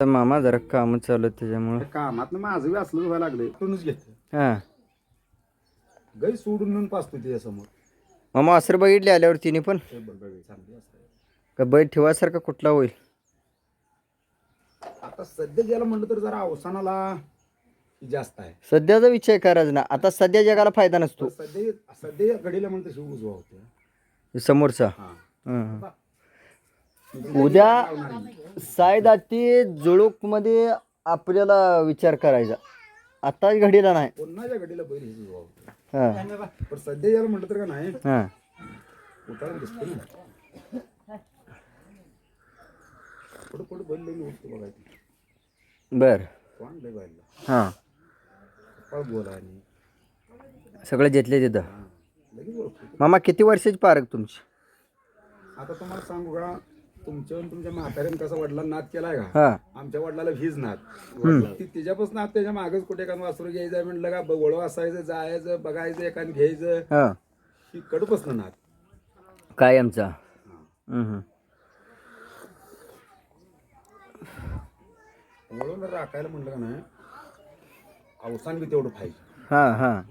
तर मामा जरा काम चालू आहेत त्याच्यामुळं. कामात माझं बी असलं व्हायला लागले इकडूनच घेत हां. गाई सोडून नेऊन पाचतो त्याच्यासमोर. मामा असर बघितले आल्यावर तिने पण? हे बघ गाई चांगली असते का बैल ठेवासारखा कुठला होईल? आता सध्या ज्याला म्हणलं तर जरा अवसानाला जास्त आहे. सध्याचा विचार करायचा ना. आता सध्या जगाला फायदा नसतो. पण सध्या सध्या घडीला म्हणतं उजवा होते समोरचा. हा. हं. उद्या सायदाती जुळूकमध्ये आपल्याला विचार करायचा. आता घडीला नाही. पुन्हाच्या घडीला बैल हे उजवा होते हां. पण सध्या ज्याला म्हटलं तर का नाही? हां. उतारा दिसतो ना. पुढं पुढं बैल लई उठतो बघायचं बर. कोण लई बैलला? हां. कपाळ बोला आणि सगळं घेतले तिथं. लगेच ओळखतो. मामा किती वर्षाची पारख तुमची? आता तुम्हाला सांगू का? तुमच्या तुमच्या म्हाताऱ्याने कसा वडिलांना नाद केलाय का? हां. आमच्या वडिलाला वीज नाद. ती तिच्यापासून आता त्याच्या मागच कुठे एखादं वासरू घ्यायचं म्हणलं का वळव असायचं जायचं बघायचं एखादं घ्यायचं. हां. ही कडूपासून नाद. काय आमचा? हं, हं. वळवलं राखायला म्हणलं का नाही अवसान बी तेवढं पाहिजे. हां हां.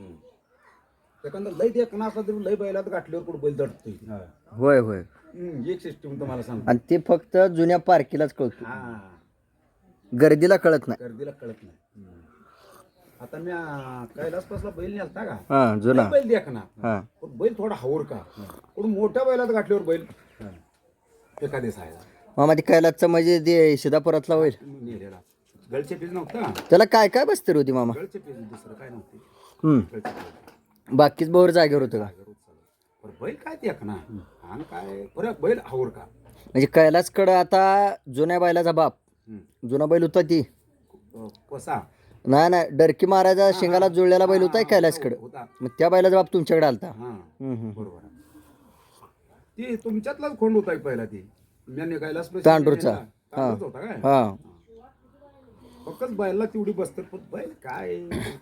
एखादा लय एकना असला तरी लय बैलात गाठल्यावर कुठं बैल दडतोय. होय होय. हम्म, एक सिस्टीम तुम्हाला सांगतो. आणि ते फक्त जुन्या पारखीलाच कळतो. हा. गर्दीला कळत नाही. गर्दीला कळत नाही. आता मी आ, कैलासपासला बैल नेलता का? हां जुना. लय बैल देखना हां. पण बैल थोडा हवर का? पण मोठ्या बैलात गाठल्यावर बैल एखादी सायला. मामा ते कैलासचं म्हणजे ते शिदापुरातला होईल. नेलेला. गळचे पीस नव्हता? त्याला काय काय बसते होती मामा? गळचे पीस दुसरं काय नव्हते? हम्म. गळचे पीस. बाकीच बोर जागेवर होतं का? पण बैल काय ते ना? आणि काय? बरं बैल हवर का? म्हणजे कैलासकडं आता जुन्या बैलाचा बाप. जुना बैल होता ती. अ, कसा? नाही नाही डरकी मारायचा शिंगाला जुळलेला बैल होता कैलासकडं. होता. मग त्या बैलाचा बाप तुमच्याकडे आलता. हा. हम्म, हम्म. बरोबर आहे. ती तुमच्यातलाच खोंड होता पहिला ती. कैलास तांडूरचा. तांडूरचा होता काय? हा. फक्त बैलला तेवढी बसते पण बैल काय?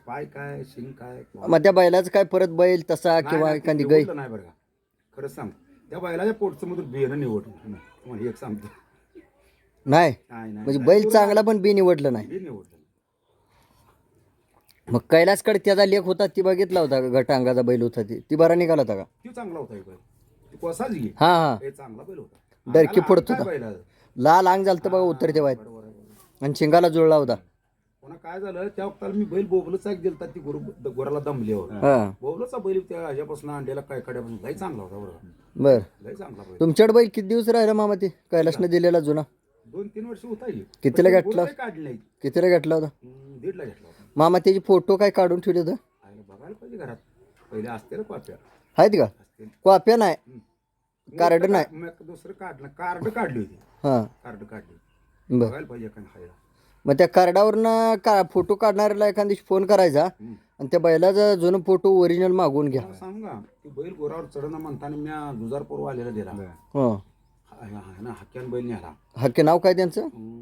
पाय काय? शिंग काय? मग त्या बैलाचं काय परत बैल तसा नाही, किंवा नाही, एखादी गाय निवडलं नाही बरं का. खरंच सांग त्या बैलाच्या पोटचं मधून बियाणं निवडलं तुम्हाला एक सांगतो. नाही? नाही नाही म्हणजे बैल चांगला पण बी निवडलं नाही. बी निवडलं मग कैलासकडे त्याचा लेख होता ती बघितला होता का? गटांगाचा बैल होता ती. ती बरा निघाला होता का? ती चांगला होता हे बैल. ती कोसाच घे हा हा. हे चांगला बैल होता. डरकी अंग होता. लाल अंग झालं बघा उत्तर तेव्हा बरोबर आहे, बरोबर आहे. आणि शिंगाला जुळला होता पुन्हा काय झालं त्या वक्ताला मी बैल बोबलचा एक दिलता ती गुरु गुराला दमल्यावर. हा. बोबलचा बैल त्या ह्याच्यापासून अंड्याला काय कड्यापासून लय चांगला होता बरोबर बर. लय चांगला बैल. तुमच्याकडे बैल किती दिवस राहिला मामा ते? कैलासने दिलेला जुना. दोन तीन वर्ष होता ही. कितीला घेतला? काढली कितीला घेतला होता? दीडला घेतला होता. मामा त्याचे फोटो काय काढून ठेवले होते? आईला बघायला पाहिजे घरात. पहिले असते ना कॉप्या. आहेत का? कॉप्या नाही. कार्ड नाही. दुसरं काढलं. कार्ड काढली होती. हा. कार्ड काढली बर बघायला पाहिजे एखादा खायला मग त्या कार्डावरनं का फोटो काढणाऱ्याला एखाद दिवशी फोन करायचा आणि त्या बैलाचा जुनं फोटो ओरिजिनल मागवून घ्या. सांगा ती बैल गोरावर चढणं म्हणताना मी जुजार पूर्व आलेला दिला. हो. हा- हा- ना हक्क्यान बैल न्याला हक्के नाव काय त्यांचं? हम्म.